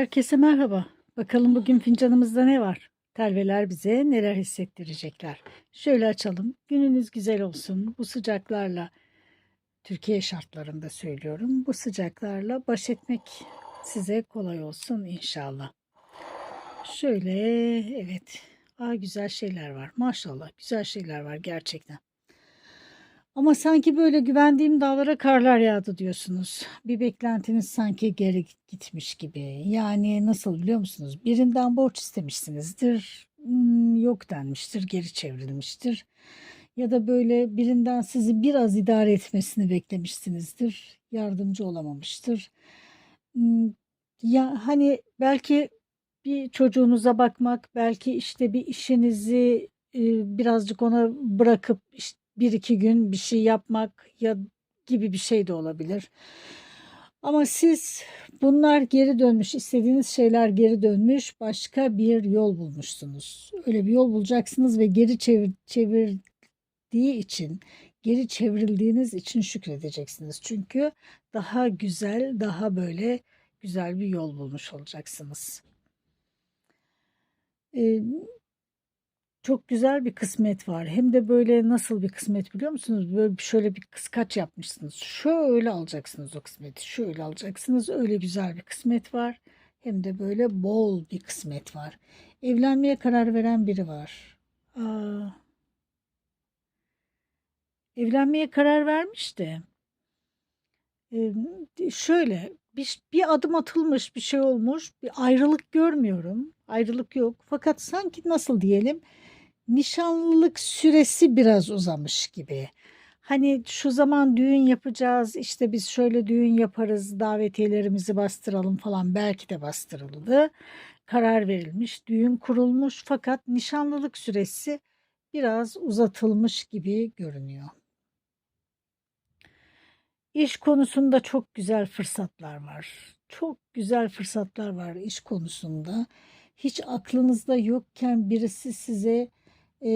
Herkese merhaba. Bakalım bugün fincanımızda ne var? Telveler bize neler hissettirecekler? Şöyle açalım. Gününüz güzel olsun. Bu sıcaklarla Türkiye şartlarında söylüyorum. Bu sıcaklarla baş etmek size kolay olsun inşallah. Şöyle evet. Aa, güzel şeyler var. Maşallah güzel şeyler var gerçekten. Ama sanki böyle güvendiğim dağlara karlar yağdı diyorsunuz. Bir beklentiniz sanki geri gitmiş gibi. Yani nasıl biliyor musunuz? Birinden borç istemişsinizdir. hmm, Yok denmiştir, geri çevrilmiştir. Ya da böyle birinden sizi biraz idare etmesini beklemişsinizdir. Yardımcı olamamıştır. Hmm, Ya hani belki bir çocuğunuza bakmak, belki işte bir işinizi e, birazcık ona bırakıp işte bir iki gün bir şey yapmak ya gibi bir şey de olabilir. Ama siz bunlar geri dönmüş, istediğiniz şeyler geri dönmüş, başka bir yol bulmuşsunuz. Öyle bir yol bulacaksınız ve geri çevir, çevirdiği için, geri çevrildiğiniz için şükredeceksiniz. Çünkü daha güzel, daha böyle güzel bir yol bulmuş olacaksınız. Ee, çok güzel bir kısmet var. Hem de böyle nasıl bir kısmet biliyor musunuz? Böyle şöyle bir kıskaç yapmışsınız. Şöyle alacaksınız o kısmeti. Şöyle alacaksınız. Öyle güzel bir kısmet var. Hem de böyle bol bir kısmet var. Evlenmeye karar veren biri var. Aa, evlenmeye karar vermiş de. Şöyle bir, bir adım atılmış bir şey olmuş. Bir ayrılık görmüyorum. Ayrılık yok. Fakat sanki nasıl diyelim nişanlılık süresi biraz uzamış gibi. Hani şu zaman düğün yapacağız, işte biz şöyle düğün yaparız, davetiyelerimizi bastıralım falan belki de bastırıldı. Karar verilmiş, düğün kurulmuş fakat nişanlılık süresi biraz uzatılmış gibi görünüyor. İş konusunda çok güzel fırsatlar var. Çok güzel fırsatlar var iş konusunda. Hiç aklınızda yokken birisi size e,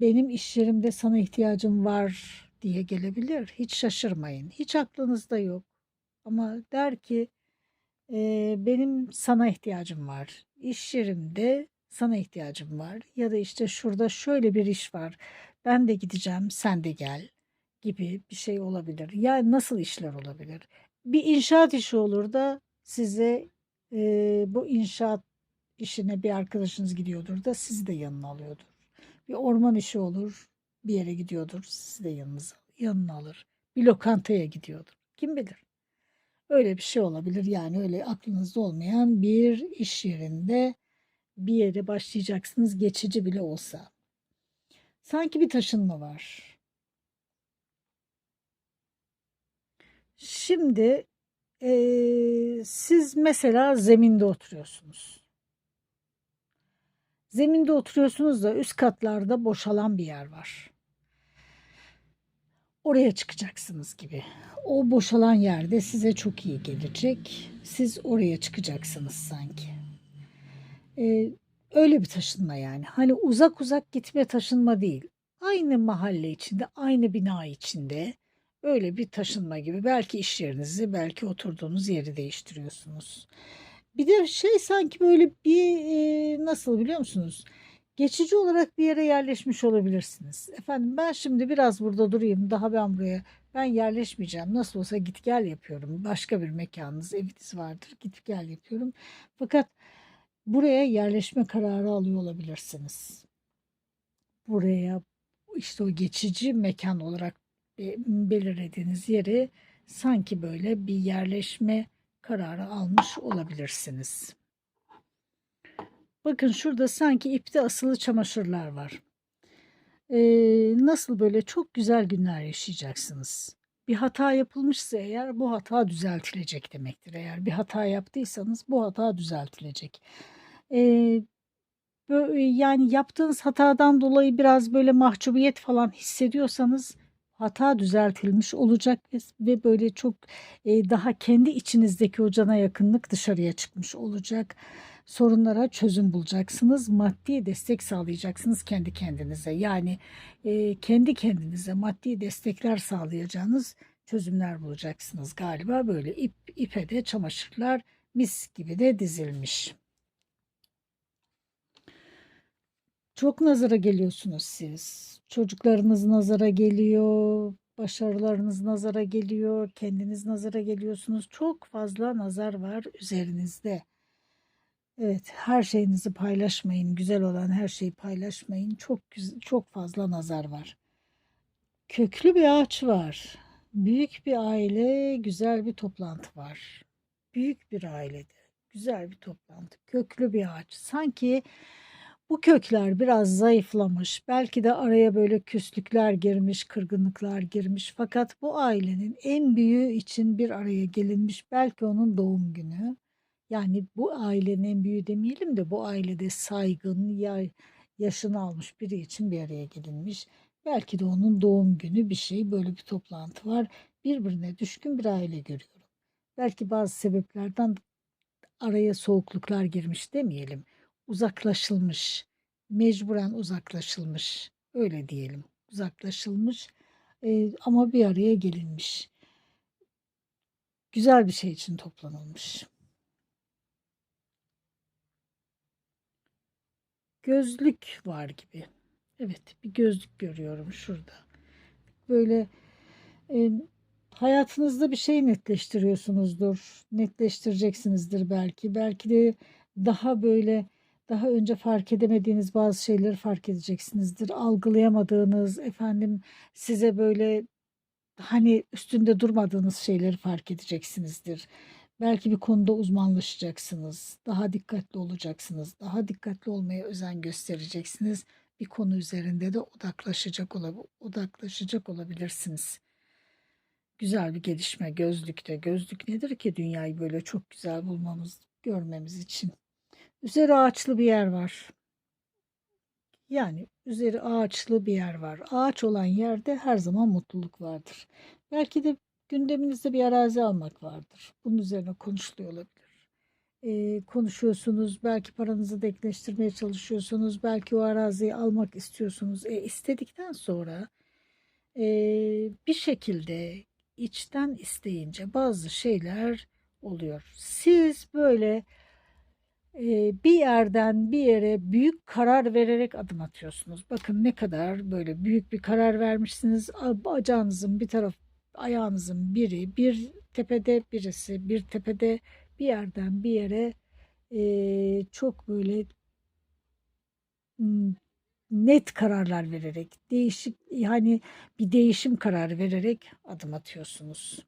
benim iş yerimde sana ihtiyacım var diye gelebilir. Hiç şaşırmayın. Hiç aklınızda yok. Ama der ki e, benim sana ihtiyacım var. İş yerimde sana ihtiyacım var. Ya da işte şurada şöyle bir iş var. Ben de gideceğim, sen de gel gibi bir şey olabilir. Ya nasıl işler olabilir? Bir inşaat işi olur da size e, bu inşaat işine bir arkadaşınız gidiyordur da sizi de yanına alıyordur. Bir orman işi olur, bir yere gidiyordur, sizi de yanınıza, yanına alır. Bir lokantaya gidiyordur. Kim bilir? Öyle bir şey olabilir. Yani öyle aklınızda olmayan bir iş yerinde bir yere başlayacaksınız geçici bile olsa. Sanki bir taşınma var. Şimdi eee, siz mesela zeminde oturuyorsunuz. Zeminde oturuyorsunuz da üst katlarda boşalan bir yer var. Oraya çıkacaksınız gibi. O boşalan yerde size çok iyi gelecek. Siz oraya çıkacaksınız sanki. Ee, öyle bir taşınma yani. Hani uzak uzak gitme taşınma değil. Aynı mahalle içinde, aynı bina içinde öyle bir taşınma gibi. Belki iş yerinizi, belki oturduğunuz yeri değiştiriyorsunuz. Bir de şey sanki böyle bir nasıl biliyor musunuz? Geçici olarak bir yere yerleşmiş olabilirsiniz. Efendim ben şimdi biraz burada durayım. Daha ben buraya ben yerleşmeyeceğim. Nasıl olsa git gel yapıyorum. Başka bir mekanınız, eviniz vardır. Git gel yapıyorum. Fakat buraya yerleşme kararı alıyor olabilirsiniz. Buraya işte o geçici mekan olarak be- belirlediğiniz yere sanki böyle bir yerleşme kararı almış olabilirsiniz. Bakın şurada sanki ipte asılı çamaşırlar var. Ee, nasıl böyle çok güzel günler yaşayacaksınız. Bir hata yapılmışsa eğer bu hata düzeltilecek demektir. Eğer bir hata yaptıysanız bu hata düzeltilecek. Ee, yani yaptığınız hatadan dolayı biraz böyle mahcubiyet falan hissediyorsanız hata düzeltilmiş olacak ve, böyle çok e, daha kendi içinizdeki o cana yakınlık dışarıya çıkmış olacak. Sorunlara çözüm bulacaksınız. Maddi destek sağlayacaksınız kendi kendinize. Yani e, kendi kendinize maddi destekler sağlayacağınız çözümler bulacaksınız galiba böyle ip ipe de çamaşırlar mis gibi de dizilmiş. Çok nazara geliyorsunuz siz. Çocuklarınız nazara geliyor, başarılarınız nazara geliyor, kendiniz nazara geliyorsunuz. Çok fazla nazar var üzerinizde. Evet, her şeyinizi paylaşmayın. Güzel olan her şeyi paylaşmayın. Çok çok fazla nazar var. Köklü bir ağaç var. Büyük bir aile, güzel bir toplantı var. Büyük bir ailede güzel bir toplantı. Köklü bir ağaç. Sanki bu kökler biraz zayıflamış. Belki de araya böyle küslükler girmiş, kırgınlıklar girmiş. Fakat bu ailenin en büyüğü için bir araya gelinmiş. Belki onun doğum günü. Yani bu ailenin en büyüğü demeyelim de bu ailede saygın, ya, yaşını almış biri için bir araya gelinmiş. Belki de onun doğum günü bir şey böyle bir toplantı var. Birbirine düşkün bir aile görüyorum. Belki bazı sebeplerden araya soğukluklar girmiş demeyelim. Uzaklaşılmış, mecburen uzaklaşılmış. Öyle diyelim. Uzaklaşılmış e, ama bir araya gelinmiş. Güzel bir şey için toplanılmış. Gözlük var gibi. Evet, bir gözlük görüyorum şurada. Böyle e, hayatınızda bir şey netleştiriyorsunuzdur. Netleştireceksinizdir belki. Belki de daha böyle daha önce fark edemediğiniz bazı şeyleri fark edeceksinizdir. Algılayamadığınız, efendim size böyle hani üstünde durmadığınız şeyleri fark edeceksinizdir. Belki bir konuda uzmanlaşacaksınız. Daha dikkatli olacaksınız. Daha dikkatli olmaya özen göstereceksiniz. Bir konu üzerinde de odaklaşacak olab- odaklaşacak olabilirsiniz. Güzel bir gelişme gözlükte. Gözlük nedir ki dünyayı böyle çok güzel bulmamız, görmemiz için? Üzeri ağaçlı bir yer var. Yani üzeri ağaçlı bir yer var. Ağaç olan yerde her zaman mutluluk vardır. Belki de gündeminizde bir arazi almak vardır. Bunun üzerine konuşuluyor olabilir. Ee, konuşuyorsunuz, belki paranızı denkleştirmeye çalışıyorsunuz, belki o araziyi almak istiyorsunuz. E, istedikten sonra e, bir şekilde içten isteyince bazı şeyler oluyor. Siz böyle bir yerden bir yere büyük karar vererek adım atıyorsunuz. Bakın ne kadar böyle büyük bir karar vermişsiniz. Bacağınızın bir taraf, ayağınızın biri, bir tepede birisi, bir tepede bir yerden bir yere çok böyle m, net kararlar vererek, değişik yani bir değişim kararı vererek adım atıyorsunuz.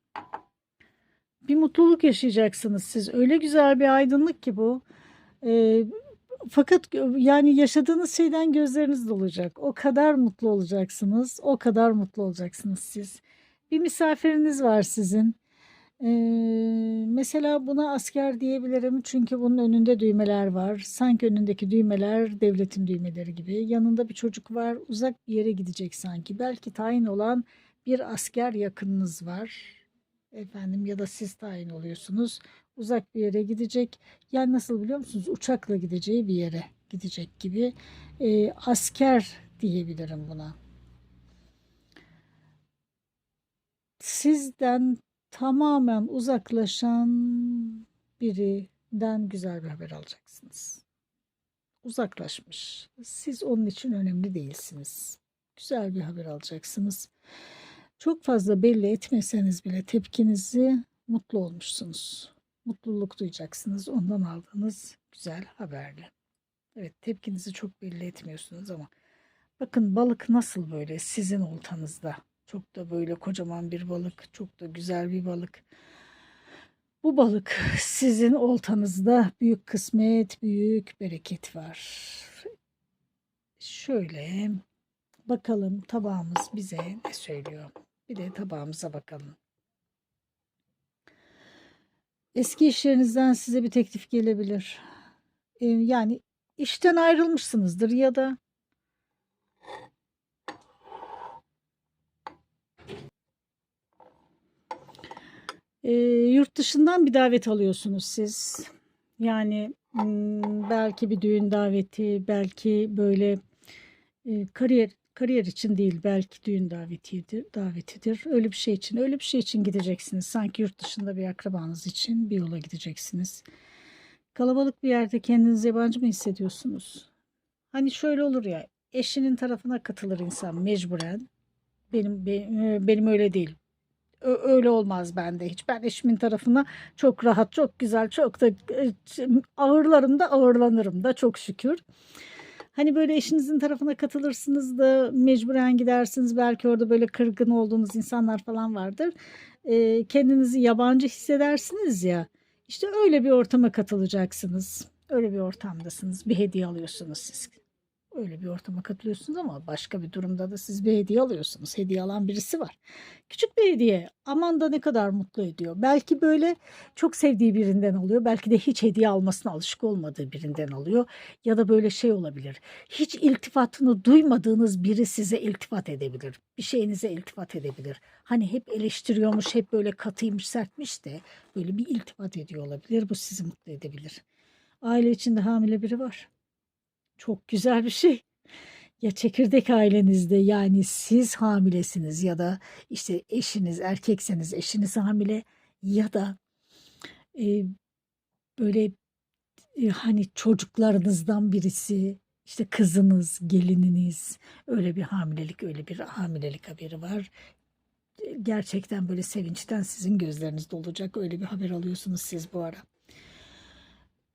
Bir mutluluk yaşayacaksınız siz. Öyle güzel bir aydınlık ki bu. Ee, fakat yani yaşadığınız şeyden gözleriniz dolacak. O kadar mutlu olacaksınız. O kadar mutlu olacaksınız siz. Bir misafiriniz var sizin. Ee, mesela buna asker diyebilirim çünkü bunun önünde düğmeler var. Sanki önündeki düğmeler devletin düğmeleri gibi. Yanında bir çocuk var. Uzak bir yere gidecek sanki. Belki tayin olan bir asker yakınınız var. Efendim ya da siz tayin oluyorsunuz. Uzak bir yere gidecek. Yani nasıl biliyor musunuz? Uçakla gideceği bir yere gidecek gibi. Ee, asker diyebilirim buna. Sizden tamamen uzaklaşan birinden güzel bir haber alacaksınız. Uzaklaşmış. Siz onun için önemli değilsiniz. Güzel bir haber alacaksınız. Çok fazla belli etmeseniz bile tepkinizi mutlu olmuşsunuz. Mutluluk duyacaksınız ondan aldığınız güzel haberle. Evet tepkinizi çok belli etmiyorsunuz ama bakın balık nasıl böyle sizin oltanızda. Çok da böyle kocaman bir balık, çok da güzel bir balık. Bu balık sizin oltanızda büyük kısmet, büyük bereket var. Şöyle bakalım tabağımız bize ne söylüyor. Bir de tabağımıza bakalım. Eski işlerinizden size bir teklif gelebilir. Ee, yani işten ayrılmışsınızdır ya da e, yurt dışından bir davet alıyorsunuz siz. Yani hmm, belki bir düğün daveti, belki böyle e, kariyer Kariyer için değil belki düğün davetidir, davetidir. Öyle bir şey için, öyle bir şey için gideceksiniz. Sanki yurt dışında bir akrabanız için bir yola gideceksiniz. Kalabalık bir yerde kendinizi yabancı mı hissediyorsunuz? Hani şöyle olur ya, eşinin tarafına katılır insan mecburen. Benim benim, e, benim öyle değil. Öyle olmaz bende hiç. Ben eşimin tarafına çok rahat, çok güzel, çok da e, ağırlarım da ağırlanırım da çok şükür. Hani böyle eşinizin tarafına katılırsınız da mecburen gidersiniz. Belki orada böyle kırgın olduğunuz insanlar falan vardır. Ee, kendinizi yabancı hissedersiniz ya. İşte öyle bir ortama katılacaksınız. Öyle bir ortamdasınız. Bir hediye alıyorsunuz siz. Öyle bir ortama katılıyorsunuz ama başka bir durumda da siz bir hediye alıyorsunuz. Hediye alan birisi var. Küçük bir hediye. Aman da ne kadar mutlu ediyor. Belki böyle çok sevdiği birinden alıyor. Belki de hiç hediye almasına alışık olmadığı birinden alıyor. Ya da böyle şey olabilir. Hiç iltifatını duymadığınız biri size iltifat edebilir. Bir şeyinize iltifat edebilir. Hani hep eleştiriyormuş, hep böyle katıymış, sertmiş de böyle bir iltifat ediyor olabilir. Bu sizi mutlu edebilir. Aile içinde hamile biri var. Çok güzel bir şey. Ya çekirdek ailenizde yani siz hamilesiniz ya da işte eşiniz erkekseniz eşiniz hamile ya da e, böyle e, hani çocuklarınızdan birisi işte kızınız, gelininiz öyle bir hamilelik öyle bir hamilelik haberi var. E, Gerçekten böyle sevinçten sizin gözleriniz dolacak öyle bir haber alıyorsunuz siz bu ara.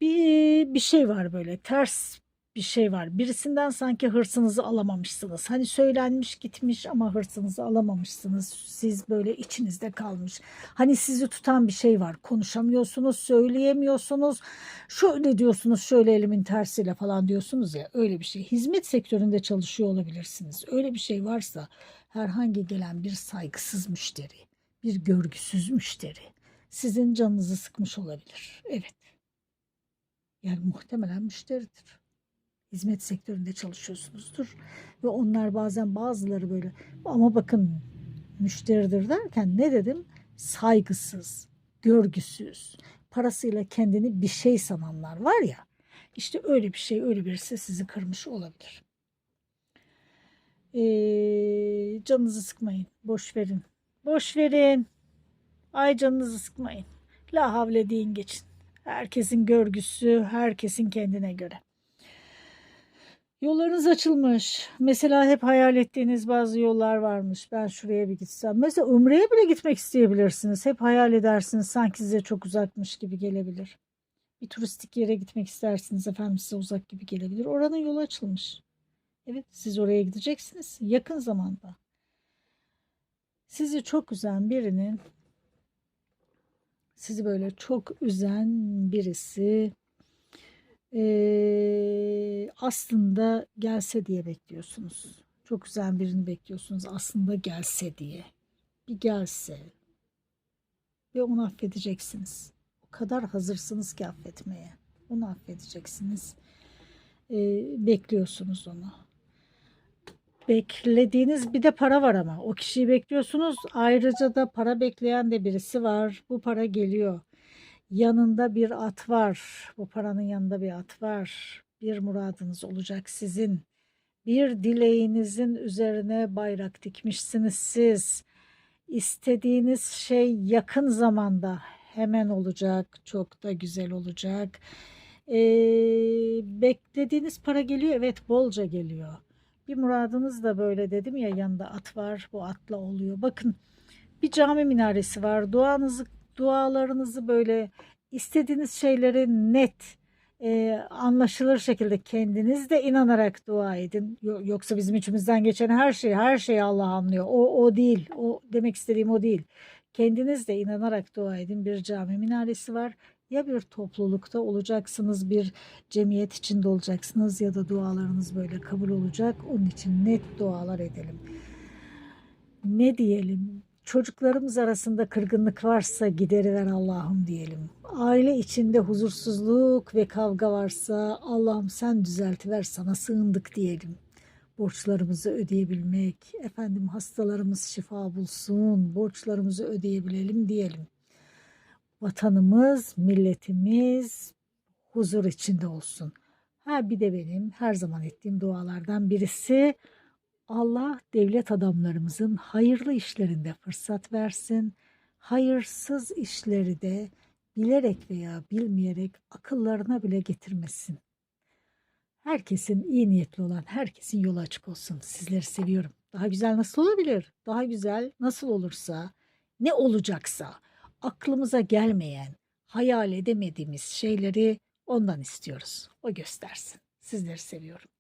Bir, bir şey var böyle ters bir şey var. Birisinden sanki hırsınızı alamamışsınız. Hani söylenmiş gitmiş ama hırsınızı alamamışsınız. Siz böyle içinizde kalmış. Hani sizi tutan bir şey var. Konuşamıyorsunuz, söyleyemiyorsunuz. Şöyle diyorsunuz, şöyle elimin tersiyle falan diyorsunuz ya. Öyle bir şey. Hizmet sektöründe çalışıyor olabilirsiniz. Öyle bir şey varsa herhangi gelen bir saygısız müşteri, bir görgüsüz müşteri sizin canınızı sıkmış olabilir. Evet. Yani muhtemelen müşteridir hizmet sektöründe çalışıyorsunuzdur. Ve onlar bazen bazıları böyle ama bakın müşteridir derken ne dedim? Saygısız, görgüsüz, parasıyla kendini bir şey sananlar var ya. İşte öyle bir şey, öyle birisi sizi kırmış olabilir. Ee, canınızı sıkmayın. Boş verin. Boş verin. Ay canınızı sıkmayın. La havle deyin geçin. Herkesin görgüsü, herkesin kendine göre. Yollarınız açılmış. Mesela hep hayal ettiğiniz bazı yollar varmış. Ben şuraya bir gitsem. Mesela Umre'ye bile gitmek isteyebilirsiniz. Hep hayal edersiniz. Sanki size çok uzakmış gibi gelebilir. Bir turistik yere gitmek istersiniz. Efendim size uzak gibi gelebilir. Oranın yolu açılmış. Evet siz oraya gideceksiniz. Yakın zamanda. Sizi çok üzen birinin sizi böyle çok üzen birisi Eee, aslında gelse diye bekliyorsunuz. Çok güzel birini bekliyorsunuz aslında gelse diye. Bir gelse ve onu affedeceksiniz. O kadar hazırsınız ki affetmeye. Onu affedeceksiniz. Eee, bekliyorsunuz onu. Beklediğiniz bir de para var ama. O kişiyi bekliyorsunuz. Ayrıca da para bekleyen de birisi var. Bu para geliyor. Yanında bir at var. Bu paranın yanında bir at var. Bir muradınız olacak sizin. Bir dileğinizin üzerine bayrak dikmişsiniz siz. İstediğiniz şey yakın zamanda hemen olacak. Çok da güzel olacak. Ee, beklediğiniz para geliyor. Evet bolca geliyor. Bir muradınız da böyle dedim ya yanında at var. Bu atla oluyor. Bakın bir cami minaresi var. Duanızı dualarınızı böyle istediğiniz şeyleri net e, anlaşılır şekilde kendiniz de inanarak dua edin. Yoksa bizim içimizden geçen her şey, her şeyi Allah anlıyor. O, o değil. O demek istediğim o değil. Kendiniz de inanarak dua edin. Bir cami minaresi var. Ya bir toplulukta olacaksınız, bir cemiyet içinde olacaksınız ya da dualarınız böyle kabul olacak. Onun için net dualar edelim. Ne diyelim? Çocuklarımız arasında kırgınlık varsa gideriver Allah'ım diyelim. Aile içinde huzursuzluk ve kavga varsa Allah'ım sen düzeltiver sana sığındık diyelim. Borçlarımızı ödeyebilmek, efendim hastalarımız şifa bulsun, borçlarımızı ödeyebilelim diyelim. Vatanımız, milletimiz huzur içinde olsun. Ha bir de benim her zaman ettiğim dualardan birisi Allah devlet adamlarımızın hayırlı işlerinde fırsat versin. Hayırsız işleri de bilerek veya bilmeyerek akıllarına bile getirmesin. Herkesin iyi niyetli olan herkesin yolu açık olsun. Sizleri seviyorum. Daha güzel nasıl olabilir? Daha güzel nasıl olursa, ne olacaksa aklımıza gelmeyen, hayal edemediğimiz şeyleri ondan istiyoruz. O göstersin. Sizleri seviyorum.